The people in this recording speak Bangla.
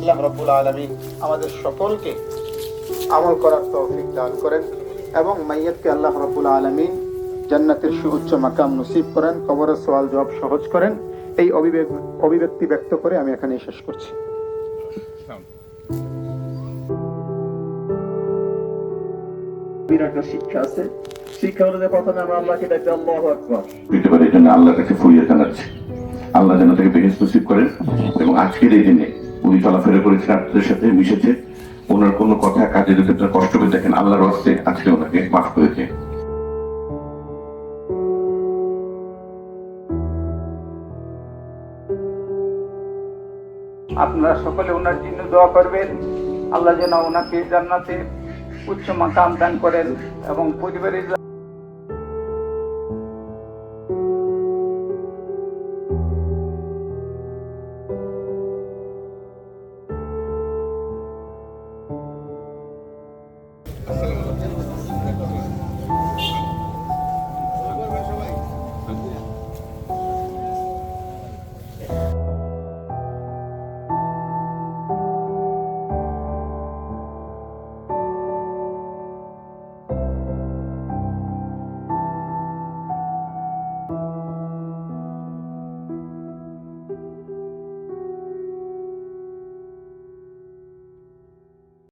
আল্লাহ রব্বুল আলমিন আমাদের সকলকে আমল করার তৌফিক দান করেন এবং মাইয়াতকে আল্লাহ রব্বুল আলমিন জান্নাতের সুউচ্চ মাকাম নসিব করেন কবরের সওয়াল জবাব সহজ করেন। এই অভিবেক অভিব্যক্তি ব্যক্ত করে আমি এখানে শেষ করছি। বিরাট একটা শিক্ষা আছে। শিক্ষা হলো যে প্রথমে আমরা আল্লাহকে ডাকতে আল্লাহ আকবার। এই জন্য আল্লাহর কাছে ফুরিয়ে জানাচ্ছে আল্লাহ যেন তাকে বেহেস নসিব করেন। এবং আজকের এই দিনে উনি চলাফেরা করেছেন, আপনাদের সাথে মিশেছে। ওনার কোনো কথা কাজে যদি আপনারা কষ্ট করে দেখেন আল্লাহর হস্তে আজকে ওনাকে মাফ করেছে আপনারা সকলে ওনার জন্য দোয়া করবেন। আল্লাহ যেন ওনাকে জান্নাতে উচ্চ মাকাম দান করেন এবং পরিবারের